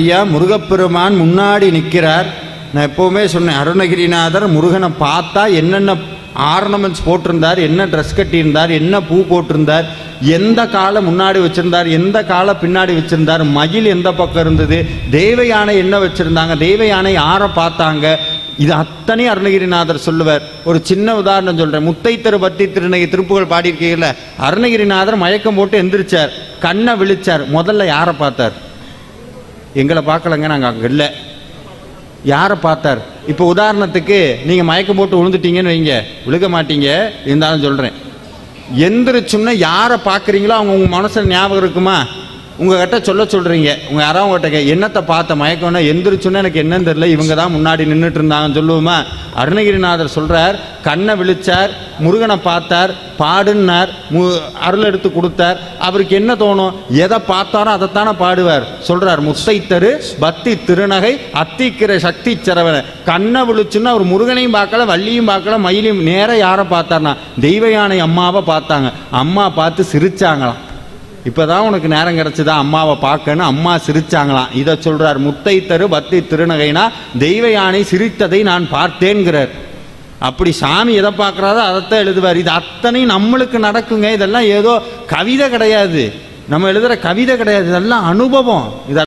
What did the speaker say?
ஐயா முருகப்பெருமான் முன்னாடி நிற்கிறார். நான் எப்போவுமே சொன்னேன் அருணகிரிநாதர் முருகனை பார்த்தா என்னென்ன ஆர்னமெண்ட்ஸ் போட்டிருந்தார் என்ன ட்ரெஸ் கட்டியிருந்தார் என்ன பூ போட்டிருந்தார் எந்த காலை முன்னாடி வச்சுருந்தார் எந்த காலை பின்னாடி வச்சுருந்தார் மயில் எந்த பக்கம் இருந்தது தெய்வ யானை என்ன வச்சுருந்தாங்க தெய்வ யானை யாரை பார்த்தாங்க இது அத்தனை அருணகிரிநாதர் சொல்லுவார். ஒரு சின்ன உதாரணம் சொல்கிறேன் முத்தை திரு பத்தி திருநகை திருப்புகள் பாடியிருக்கீங்கல்ல அருணகிரிநாதர் மயக்கம் போட்டு எந்திரிச்சார் கண்ணை விழிச்சார் முதல்ல யாரை பார்த்தார்? எங்களை பார்க்கலங்க நாங்கள் அங்கே இல்லை. யாரை பார்த்தார்? இப்போ உதாரணத்துக்கு நீங்கள் மயக்கம் போட்டு விழுந்துட்டீங்கன்னு வைங்க. விழுக மாட்டீங்க இருந்தாலும் சொல்கிறேன் எந்திரிச்சோம்னா யாரை பார்க்குறீங்களோ அவங்க உங்கள் மனசில் ஞாபகம் இருக்குமா? உங்ககிட்ட சொல்ல சொல்கிறீங்க உங்கள் யாராவது உங்கள்கிட்ட என்னத்தை பார்த்த மயக்கம்னா எந்திரிச்சுன்னு எனக்கு என்னன்னு தெரியல இவங்க தான் முன்னாடி நின்றுட்டு இருந்தாங்கன்னு சொல்லுவோமா? அருணகிரிநாதர் சொல்கிறார் கண்ணை விழிச்சார் முருகனை பார்த்தார் பாடுன்னார் மு அருள் எடுத்து கொடுத்தார். அவருக்கு என்ன தோணும்? எதை பார்த்தாரோ அதைத்தானே பாடுவார். சொல்றார் முத்தைத்தரு பக்தி திருநகை அத்திக்கிற சக்தி சரவண. கண்ணை விழிச்சுன்னா அவர் முருகனையும் பார்க்கல வள்ளியும் பார்க்கல மயிலையும் நேராக யாரை பார்த்தார்னா தெய்வ யானை அம்மாவை பார்த்தாங்க. அம்மா பார்த்து சிரிச்சாங்களாம். இப்பதான் உனக்கு நேரம் கிடச்சிதா? அம்மாவை பார்க்கன்னு அம்மா சிரிச்சாங்களாம். இதை சொல்றார் முத்தைத்தரு பக்தி திருநகைனா தெய்வ யானை சிரித்ததை நான் பார்த்தேன்கிறார். அப்படி சாமி எதை பார்க்குறாரோ அதைத்தான் எழுதுவார். இது அத்தனையும் நம்மளுக்கு நடக்குங்க. இதெல்லாம் ஏதோ கவிதை கிடையாது. நம்ம எழுதுகிற கவிதை கிடையாது. இதெல்லாம் அனுபவம். இதை